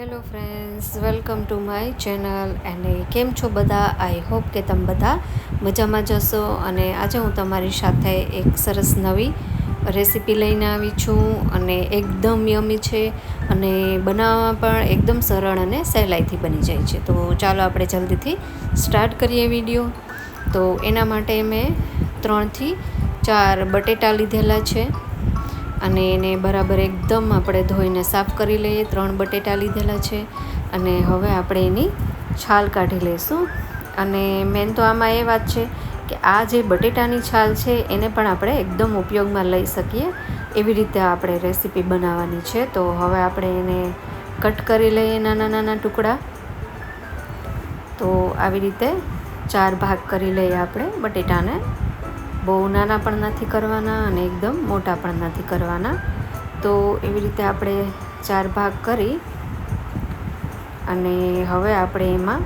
Hello friends welcome to my channel અને કેમ છો બધા? આઈ હોપ કે તમે બધા મજામાં જશો અને આજે હું તમારી સાથે એક સરસ નવી રેસીપી લઈને આવી છું અને એકદમ યમી છે અને બનાવવામાં પણ એકદમ સરળ અને સહેલાઈથી બની જાય છે. તો ચાલો આપણે જલ્દીથી સ્ટાર્ટ કરીએ વીડિયો તો એના માટે મેં ત્રણથી ચાર બટેટા લીધેલા છે. અને એને બરાબર એકદમ આપણે ધોઈને સાફ કરી લઈએ. ત્રણ બટેટા લીધેલા છે અને હવે આપણે એની છાલ કાઢી લઈશું. અને મેન તો આમાં એ વાત છે કે આ જે બટેટાની છાલ છે એને પણ આપણે એકદમ ઉપયોગમાં લઈ શકીએ એવી રીતે આપણે રેસીપી બનાવવાની છે. તો હવે આપણે એને કટ કરી લઈએ નાના નાના ટુકડા. તો આવી રીતે ચાર ભાગ કરી લઈએ આપણે બટેટાને. બહુ નાના પણ નથી કરવાના અને એકદમ મોટા પણ નથી કરવાના. તો એવી રીતે આપણે ચાર ભાગ કરી અને હવે આપણે એમાં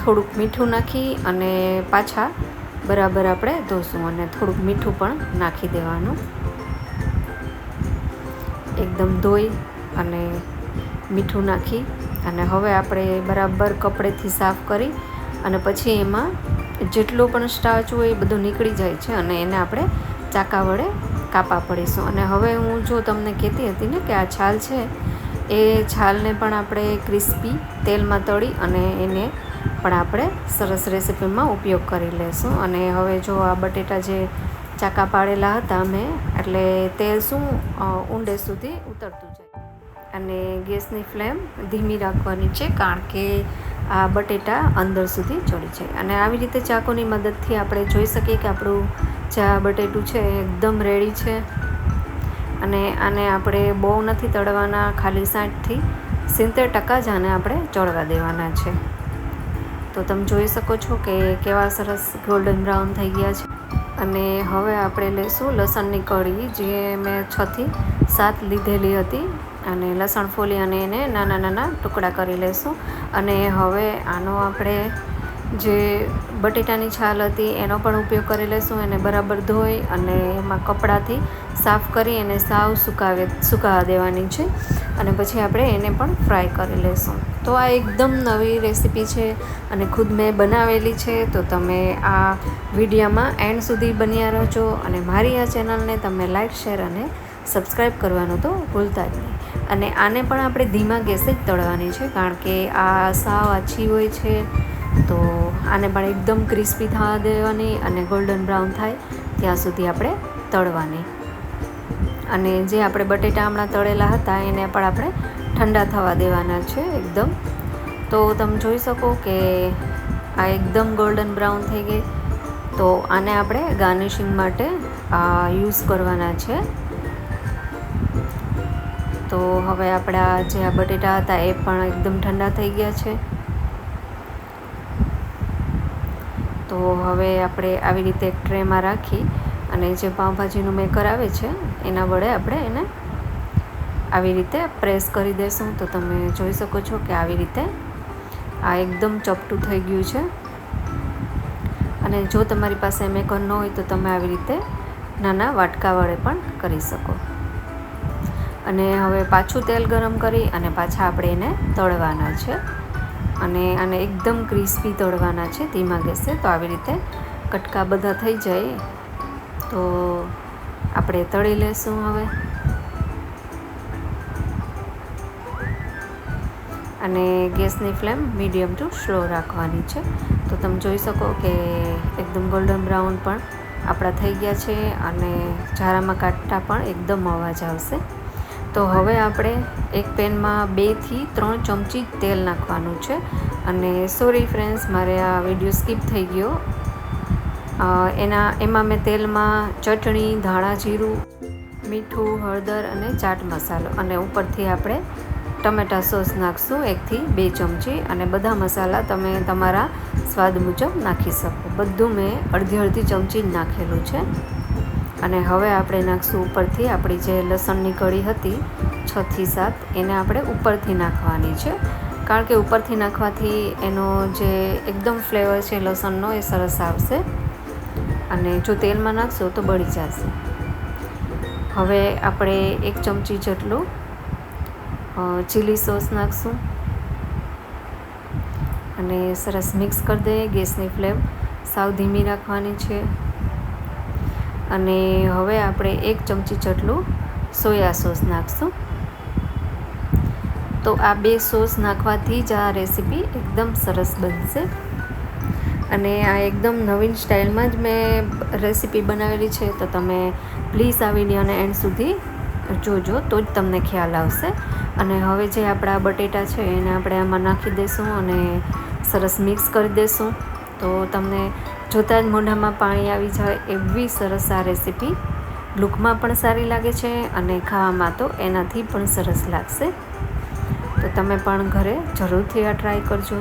થોડુંક મીઠું નાખી અને પાછા બરાબર આપણે ધોશું અને થોડુંક મીઠું પણ નાખી દેવાનું. એકદમ ધોઈ અને મીઠું નાખી અને હવે આપણે બરાબર કપડેથી સાફ કરી અને પછી એમાં જેટલો પણ સ્ટાચ હોય એ બધું નીકળી જાય છે અને એને આપણે ચાકા વડે કાપા પડીશું. અને હવે હું જો તમને કહેતી હતી ને કે આ છાલ છે, એ છાલને પણ આપણે ક્રિસ્પી તેલમાં તળી અને એને પણ આપણે સરસ રેસીપીમાં ઉપયોગ કરી લેશું. અને હવે જો આ બટેટા જે ચાકા પાડેલા હતા મેં, એટલે તેલ શું ઊંડે સુધી ઉતરતું જાય. અને ગેસની ફ્લેમ ધીમી રાખવાની છે, કારણ કે આ બટેટા અંદર સુધી ચડી જાય. અને આવી રીતે ચાકુની મદદથી આપણે જોઈ શકીએ કે આપણું જે આ બટેટું છે એકદમ રેડી છે. અને આને આપણે બહુ નથી તળવાના, ખાલી સાઠથી સિત્તેર ટકા જ આને આપણે ચડવા દેવાના છે. તો તમે જોઈ શકો છો કે કેવા સરસ ગોલ્ડન બ્રાઉન થઈ ગયા છે. અને હવે આપણે લઈશું લસણની કઢી જે મેં છથી સાત લીધેલી હતી. અને લસણ ફોલી અને એને નાના નાના ટુકડા કરી લઈશું અને હવે આનો આપણે જે બટેટાની છાલ હતી, એનો પણ ઉપયોગ કરી લઈશું એને બરાબર ધોઈ અને એમાં કપડાથી સાફ કરી એને સાવ સુકાવે, સુકાવા દેવાની છે. અને પછી આપણે એને પણ ફ્રાય કરી લઈશું તો આ એકદમ નવી રેસીપી છે અને ખુદ મેં બનાવેલી છે. તો તમે આ વિડીયોમાં એન્ડ સુધી બન્યા રહેજો અને મારી આ ચેનલને તમે લાઇક શેર અને સબસ્ક્રાઈબ કરવાનું તો ભૂલતા જ નહીં. અને આને પણ આપણે ધીમા ગેસે જ તળવાની છે કારણ કે આ સાવ આછી હોય છે. તો આને પણ એકદમ ક્રિસ્પી થવા દેવાની અને ગોલ્ડન બ્રાઉન થાય ત્યાં સુધી આપણે તળવાની. અને જે આપણે બટેટા હમણાં તળેલા હતા એને પણ આપણે ઠંડા થવા દેવાના છે એકદમ. તો તમે જોઈ શકો કે આ એકદમ ગોલ્ડન બ્રાઉન થઈ ગઈ. તો આને આપણે ગાર્નિશિંગ માટે યુઝ કરવાના છે. તો હવે આપણા જે આ બટેટા હતા એ પણ એકદમ ઠંડા થઈ ગયા છે. તો હવે આપણે આવી રીતે એક ટ્રેમાં રાખી અને જે પાઉંભાજીનું મેકર આવે છે, એના વડે આપણે એને આવી રીતે પ્રેસ કરી દેશું તો તમે જોઈ શકો છો કે આવી રીતે આ એકદમ ચપટું થઈ ગયું છે. અને જો તમારી પાસે મેકર ન હોય તો તમે આવી રીતે નાના વાટકા વડે પણ કરી શકો. અને હવે પાછું તેલ ગરમ કરી અને પાછા આપણે એને તળવાના છે. અને આને એકદમ ક્રિસ્પી તળવાના છે, ધીમા ગેસે, તો આવી રીતે કટકા બધા થઈ જાય. તો આપણે તળી લેશું હવે. અને ગેસની ફ્લેમ મીડિયમ ટુ સ્લો રાખવાની છે. તો તમે જોઈ શકો કે એકદમ ગોલ્ડન બ્રાઉન પણ આપણા થઈ ગયા છે અને ઝારામાં કાઢતા પણ એકદમ અવાજ આવશે. તો હવે આપણે એક પેનમાં બેથી ત્રણ ચમચી તેલ નાખવાનું છે. અને સોરી ફ્રેન્ડ્સ, મારે આ વીડિયો સ્કીપ થઈ ગયો. એના, એમાં મેં તેલમાં ચટણી, ધાણા જીરું, મીઠું, હળદર અને ચાટ મસાલો. અને ઉપરથી આપણે ટમેટા સોસ નાખશું, એકથી બે ચમચી, અને બધા મસાલા તમે તમારા સ્વાદ મુજબ નાખી શકો. બધું મેં અડધી અડધી ચમચી જ નાખેલું છે. અને હવે આપણે નાખશું ઉપરથી આપણી જે લસણની કળી હતી છથી સાત, એને આપણે ઉપરથી નાખવાની છે. કારણ કે ઉપરથી નાખવાથી એનો જે એકદમ ફ્લેવર છે, લસણનો, એ સરસ આવશે. અને જો તેલમાં નાખશો તો બળી જશે. હવે આપણે એક ચમચી જેટલું ચીલી સોસ નાખશું. અને સરસ મિક્સ કરી દઈએ ગેસની ફ્લેમ સાવ ધીમી રાખવાની છે. અને હવે આપણે એક ચમચી જેટલું સોયા સોસ નાખશું. તો આ બે સોસ નાખવાથી જ આ રેસીપી એકદમ સરસ બનશે. અને આ એકદમ નવીન સ્ટાઇલમાં જ મેં રેસીપી બનાવેલી છે. તો તમે પ્લીઝ આવીને અને એન્ડ સુધી જોજો, તો જ તમને ખ્યાલ આવશે. અને હવે જે આપણા બટેટા છે, એને આપણે આમાં નાખી દઈશું અને સરસ મિક્સ કરી દઈશું તો તમને જોતાં જ મોઢામાં પાણી આવી જાય એવી સરસ આ રેસીપી. લુકમાં પણ સારી લાગે છે અને ખાવામાં તો એનાથી પણ સરસ લાગશે. તો તમે પણ ઘરે જરૂરથી આ ટ્રાય કરજો.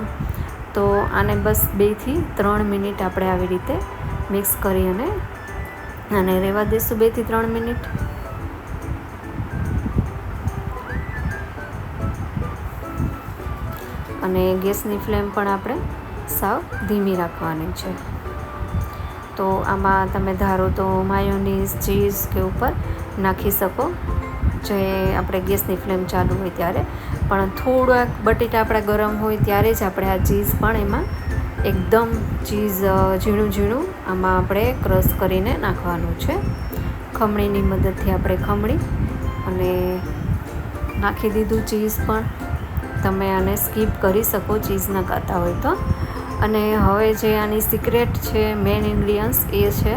તો આને બસ બેથી ત્રણ મિનિટ આપણે આવી રીતે મિક્સ કરી અને આને રહેવા દઈશું બેથી ત્રણ મિનિટ. અને ગેસની ફ્લેમ પણ આપણે સાવ ધીમી રાખવાની છે. તો આમાં તમે ધારો તો માયોનીઝ, ચીઝ કે ઉપર નાખી શકો, જે આપણે ગેસની ફ્લેમ ચાલુ હોય ત્યારે. પણ થોડાક બટેટા આપણા ગરમ હોય ત્યારે જ આપણે આ ચીઝ પણ એમાં એકદમ ચીઝ ઝીણું ઝીણું આમાં આપણે ક્રશ કરીને નાખવાનું છે. ખમણીની મદદથી આપણે ખમણી અને નાખી દીધું ચીઝ પણ. તમે આને સ્કીપ કરી શકો, ચીઝ ન ખાતા હોય તો. અને હવે જે આની સિક્રેટ છે મેન ઇન્ગ્રીડિયન્ટ્સ એ છે.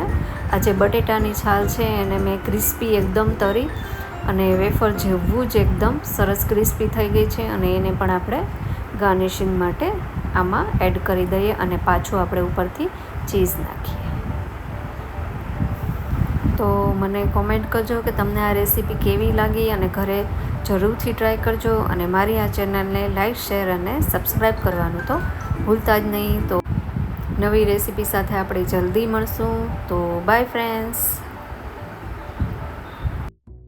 આ જે બટેટાની છાલ છે, એને મેં ક્રિસ્પી એકદમ તરી અને વેફર જેવું જ એકદમ સરસ ક્રિસ્પી થઈ ગઈ છે અને એને પણ આપણે ગાર્નિશિંગ માટે આમાં એડ કરી દઈએ અને પાછું આપણે ઉપરથી ચીઝ નાખીએ. તો મને કોમેન્ટ કરજો કે તમને આ રેસીપી કેવી લાગી અને ઘરે જરૂરથી ટ્રાય કરજો અને મારી આ ચેનલને લાઇક શેર અને સબસ્ક્રાઈબ કરવાનું તો ભૂલતા જ નહીં. તો નવી રેસીપી સાથે આપણે જલ્દી મળશું. તો બાય, ફ્રેન્ડ્સ.